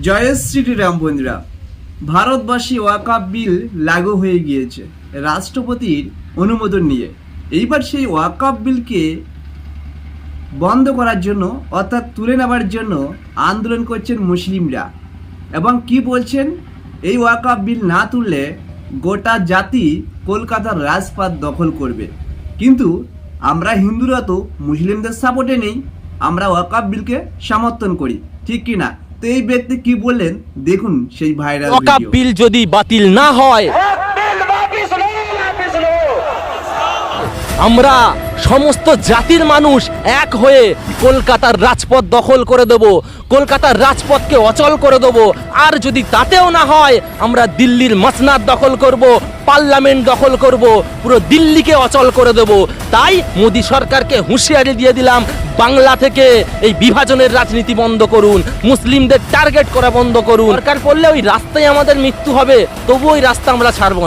জয় শ্রীরাম বন্ধুরা, ভারতবাসী ওয়াকাপ বিল লাগু হয়ে গিয়েছে রাষ্ট্রপতির অনুমোদন নিয়ে। এইবার সেই ওয়াকাপ বিলকে বন্ধ করার জন্য, অর্থাৎ তুলে নেবার জন্য আন্দোলন করছেন মুসলিমরা। এবং কি বলছেন? এই ওয়াকাপ বিল না তুললে গোটা জাতি কলকাতার রাজপাত দখল করবে। কিন্তু আমরা হিন্দুরা তো মুসলিমদের সাপোর্টে নেই, আমরা ওয়াকাপ বিলকে সমর্থন করি, ঠিক কি না? তো এই ব্যক্তি কি বললেন? দেখুন সেই ভাইরাল বিল যদি বাতিল না হয় আমরা সমস্ত জাতির মানুষ এক হয়ে কলকাতার রাজপথ দখল করে দেব, কলকাতার রাজপথকে অচল করে দেব। আর যদি তাতেও না হয়, আমরা দিল্লির মাসনাদ দখল করব, পার্লামেন্ট দখল করব, পুরো দিল্লিকে অচল করে দেব। তাই মোদী সরকারকে হুঁশিয়ারি দিয়ে দিলাম, বাংলা থেকে এই বিভাজনের রাজনীতি বন্ধ করুন, মুসলিমদের টার্গেট করা বন্ধ করুন। সরকার করলে ওই রাস্তায় আমাদের মৃত্যু হবে তবু ওই রাস্তা আমরা ছাড়বো